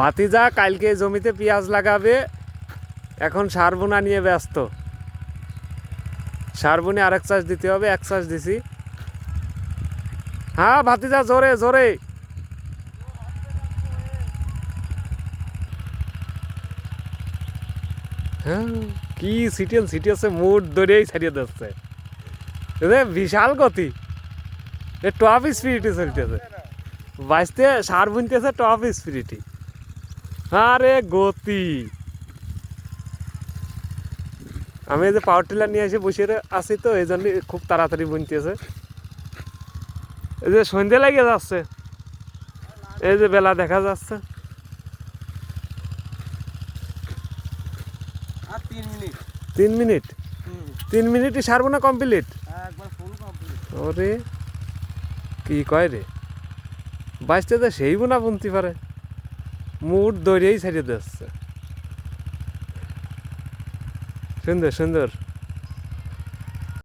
ভাতিজা কালকে জমিতে পেঁয়াজ লাগাবে, এখন সার বোনা নিয়ে ব্যস্ত। সার বুনে আরেক চাষ দিতে হবে, এক চাষ দিছি। হ্যাঁ ভাতিজা, জোরে জোরে। হ্যাঁ কি সিটিএন সিটিএসে মুড ধরেই ছাড়িয়ে দিচ্ছে। বিশাল গতি। এ টপ স্পিরিটে চলতেছে। বাঁচতে সার বুনতেছে টপ স্পিরিটি আরে গতি। আমি যে পাওয়ার টিলার নিয়ে এসে বসে আছি তো এই জন্য খুব তাড়াতাড়ি বুনতেছে এই যে সন্ধে লাগে যাচ্ছে। এই যে বেলা দেখা যাচ্ছে। আর তিন মিনিট। তিন মিনিট? মিনিটই সারবো না কমপ্লিট ফুল কমপ্লিট ওরে কি কয় রে? বাইশতে তো সেই বোনা বুনতে পারে। মুড দৌড়িয়েই ছাড়িয়ে দিচ্ছে। সুন্দর সুন্দর।